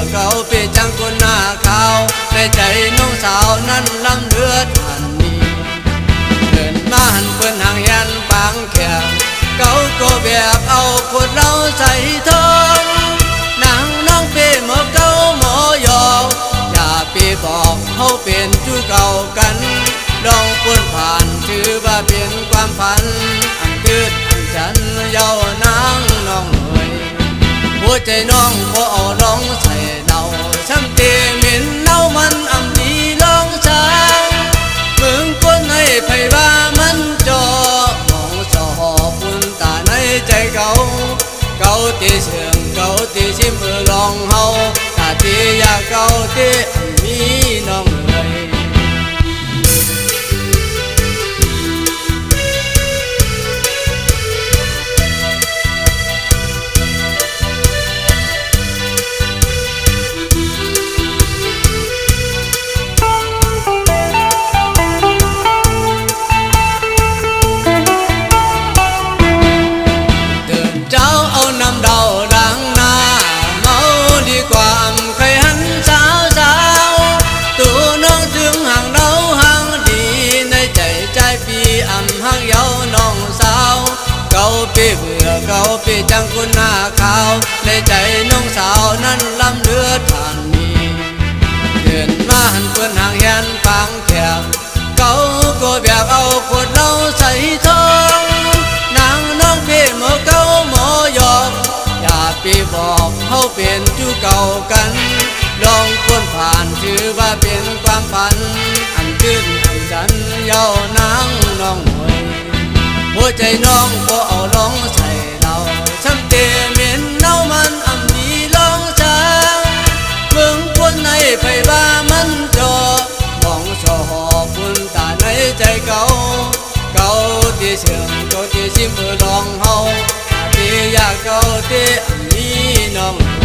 เบื่อเก่าปีจังคนหน้าขาวในใจน้องสาวนั้นลำเลือดทันนี้เดินมาหันเปิ้นห่างยันปางแขกเขาก็แบบเอาขวดเหล้าใส่ทองนางน้องเป้หมอเก้าหมอยอกอย่าไปบอกเขาเป็นจูเก่ากันลองพ้นผ่านถือว่าเป็นความฝันอันตืดอันจันเย้านางน้องเอ๋ยหัวใจน้องพอ เกาตีเสียงเกาตีชิมเพื่อลองเฮาตาตีอยากเกาที่มี เก่เบื่อเก่าปีจังคุณหน้าขาว ในใจน้องสาวนั้นลำเลือดทานมีเดินมาหันเพื่อนห่างยันปางแขกเขาก็แบบเอาขวดเหล้าใส่ทองนางน้องพี่หมอเก้าหมอยอกอย่าไปบอกเขาเป็นจูเก่ากัน ลองพ้นผ่านถือว่าเป็นความฝัน อันชื่นอันจันเย้านางน้องหวยหัวใจน้องก็ เชื่องเก่าที่ชิมเพื่อลองเฮาที่อยากเก่าที่อันนี้น้อง